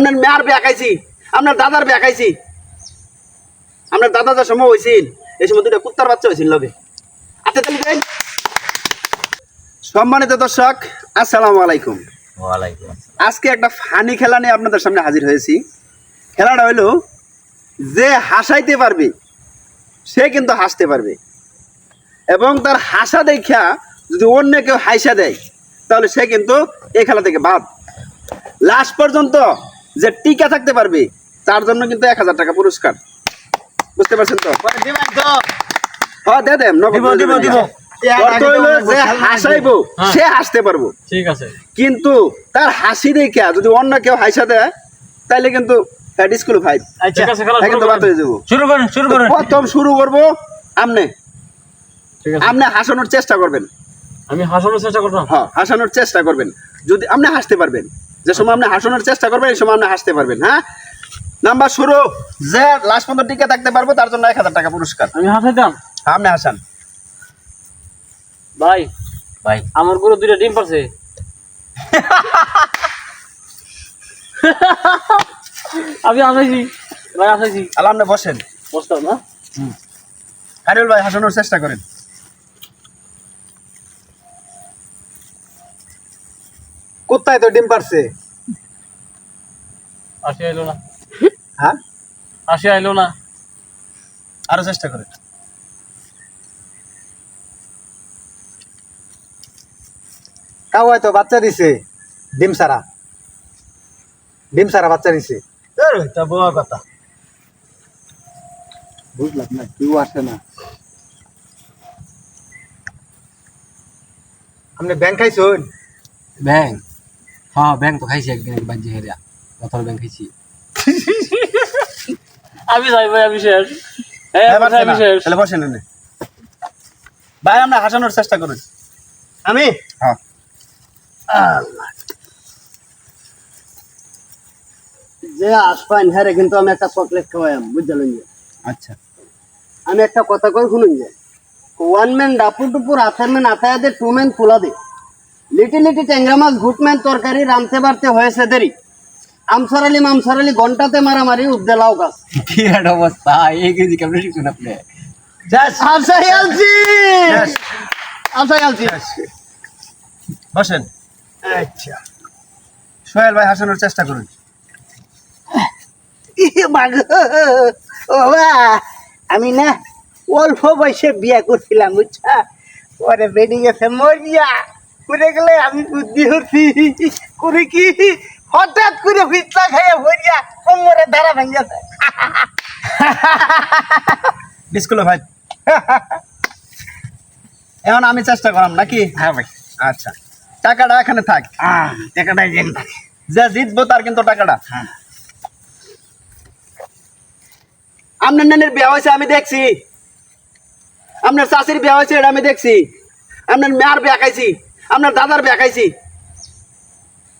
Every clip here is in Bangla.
আপনার মেয়ার বেকাইছি আপনার দাদার বেকাইছি আপনার দাদা যে সময় হয়েছিল এই সময় দুটো কুত্তার বাচ্চা হয়েছিল লগে। আচ্ছা তাহলে দেন। সম্মানিত দর্শক আসসালামু আলাইকুম। আজকে একটা ফানি খেলা নিয়ে আপনাদের সামনে হাজির হয়েছি। খেলাটা হলো যে হাসাইতে পারবে সে কিন্তু হাসতে পারবে। এবং তার হাসা দেখা যদি অন্য কেউ হাসা দেয় তাহলে সে কিন্তু এই খেলা থেকে বাদ। লাস্ট পর্যন্ত যে টিকা থাকতে পারবে তার জন্য কিন্তু এক হাজার টাকা পুরস্কার। বুঝতে পারছেন তো? হ্যাঁ দে দেন যে হাসাইবো হ্যাঁ। সে হাসতে পারব। ঠিক আছে। কিন্তু তার হাসি দেখা যদি অন্য কেউ হাসা দেয় তাহলে কিন্তু ডিসকুলিফাইড ঠিক কিন্তু বাদ হয়ে যাব শুরু করেন শুরু করেন। প্রথম শুরু করব আমনে। আপনি হাসানোর চেষ্টা করবেন। আমি হাসানোর চেষ্টা করতাম। হ্যাঁ হাসানোর চেষ্টা করবেন। যদি আপনি হাসতে পারবেন। যে সময় আপনি হাসানোর চেষ্টা করবেন এই সময় আপনি হাসতে পারবেন হ্যাঁ? নাম্বার শুরু। যে লাস্ট পর্যন্ত টিকে থাকতে পারব তার জন্য এক হাজার টাকা পুরস্কার। আমি হাসাইতাম আপনি হাসান। ভাই ভাই। আমার গরু দুইটা ডিম পারছে আমি আসাইছি ভাই আসাইছি আল্লাহ আপনি বসেন। বসতাম না হারিউল ভাই হাসানোর চেষ্টা করেন। কোথায় তো ডিম পারছে। আসি আইলো না। হ্যাঁ? আসি আইলো না। আরও চেষ্টা করেন কাওয়ায় তো বাচ্চা দিছে ডিম সারা ডিম সারা বাচ্চা দিছে। তা বড় কথা। বুঝলাম না কেউ আসে না। আপনি ব্যাংক খাইছুন? ব্যাং হ্যাঁ ব্যাং তো খাইছি একদিন বাজ্যে হেরিয়া। বছর ব্যাং খাইছি। আমি যাই ভাই আমি শেষ। হ্যাঁ হ্যাঁ, আমি শেষ। তাহলে বসেন। ভাই আমরা হাসানোর চেষ্টা করুন আমি? হ্যাঁ। যে আসবেন হ্যাঁ কিন্তু আমি একটা চকলেট খাওয়াইম বুঝলেন যে? আচ্ছা। আমি একটা কথা কই শুনুন যে ওয়ান ম্যান ডাপুর টুপুর আথার ম্যান আথায় দে টু ম্যান ফুলা দে। লিটি লিটি ট্যাংরা মাছ ঘুটম্যান তরকারি রামতে বাড়তে হয়েছে দেরি। আমসারালি মামসারালি ঘন্টাতে মারামারি উদ্দে লাউ গাছ। কি একটা অবস্থা এই কেজি কেমন শিখছেন আপনি? আলছি আলছি বসেন। আচ্ছা। সোহেল ভাই হাসানোর চেষ্টা করুন। বাবা আমি না অল্প বয়সে বিয়া করছিলাম বুঝছা? পরে বেড়ে গেছে মরিয়া। করে গেলে আমি বুদ্ধি হচ্ছি করে কি? হঠাৎ করে ফিটলা খাইয়া ভরিয়া কোমরে ধারা ভেঙেছে ডিসকুলো ভাই। এখন আমি চেষ্টা করলাম নাকি? হ্যাঁ ভাই। আচ্ছা। টাকাটা এখানে থাক। আহ টাকাটা যেন থাকে। যে জিতবো তার কিন্তু টাকাটা। আপনার নানের বিয়ে হয়েছে আমি দেখছি। আপনার চাষির বিয়ে হয়েছে এটা আমি দেখছি। আপনার মেয়ার বিয়ে খাইছি। আপনার দাদার বিয়ে খাইছি।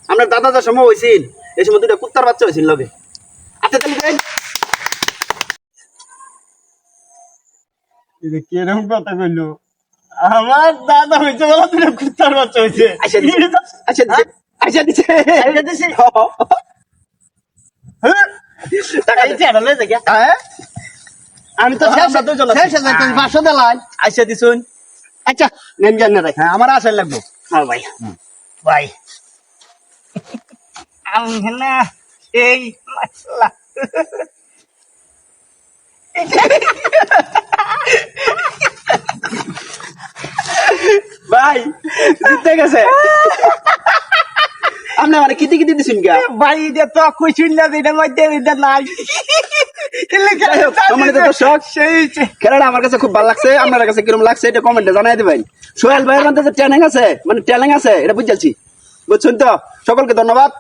আপনার দাদা যে সময় হয়েছিল এই সময় দুটো কুত্তার বাচ্চা হয়েছিল লগে। আচ্ছা তাহলে দেন। কীরকম কথা কইলো? আমার দাদা হইছে বলা তুমি কুত্তার বাচ্চা আচ্ছা আচ্ছা আচ্ছা দিছে। আচ্ছা দিছে? হ্যাঁ। আমি তো হ্যাঁ, পাঁচশো দিলাই আচ্ছা দিছুন। আচ্ছা নেন জান না হ্যাঁ আমার লাগবো। হ্যাঁ ভাই। ভাই। আমি না এই মশলা। ভাই জিতে গেছে। আপনি মানে কিতি কিতি দিছেন গা? ভাই এটা তো কইছুন না এটার মধ্যে এটা নাই। সম্মানিত দর্শক, খেলাটা আমার কাছে খুব ভালো লাগছে আপনার কাছে কিরম লাগছে এটা কমেন্টে জানাই দিবেন। সোহেল ভাইয়ের মধ্যে যে ট্যালেন্ট আছে মানে ট্যালেন্ট আছে এটা বুঝছি। বুঝছেন তো? সকলকে ধন্যবাদ।